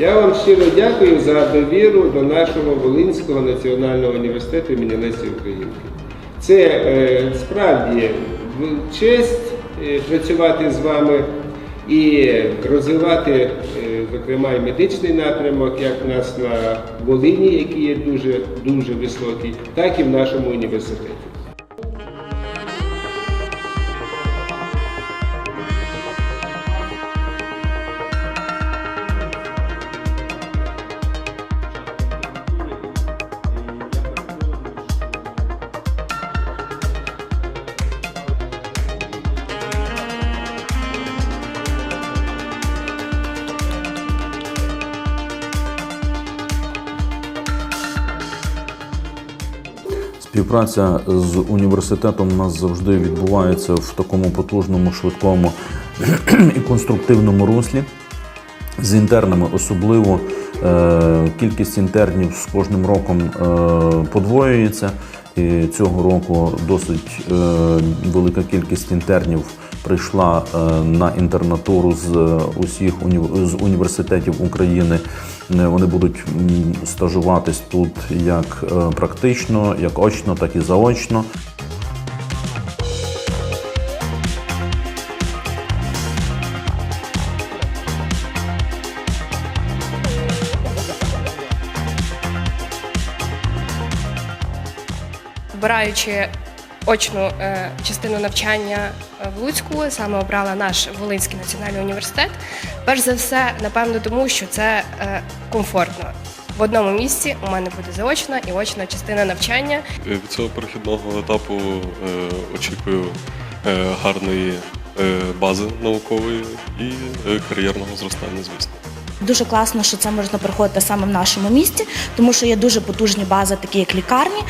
Я вам щиро дякую за довіру до нашого Волинського національного університету імені Лесі Українки. Це е, справді честь е, працювати з вами і розвивати, е, зокрема, і медичний напрямок, як в нас на Волині, який є дуже дуже високий, так і в нашому університеті. Співпраця з університетом у нас завжди відбувається в такому потужному, швидкому і конструктивному руслі. З інтернами особливо е, кількість інтернів з кожним роком е, подвоюється. І цього року досить е, велика кількість інтернів прийшла е, на інтернатуру з усіх уні- з університетів України. Е, Вони будуть стажуватись тут як е, практично, як очно, так і заочно. Обираючи очну е, частину навчання е, в Луцьку, саме обрала наш Волинський національний університет. Перш за все, напевно, тому що це е, комфортно. В одному місці у мене буде заочна і очна частина навчання. Від цього перехідного етапу очікую гарної бази наукової і кар'єрного зростання, звісно. Дуже класно, що це можна проходити саме в нашому місті, тому що є дуже потужні бази, такі як лікарні.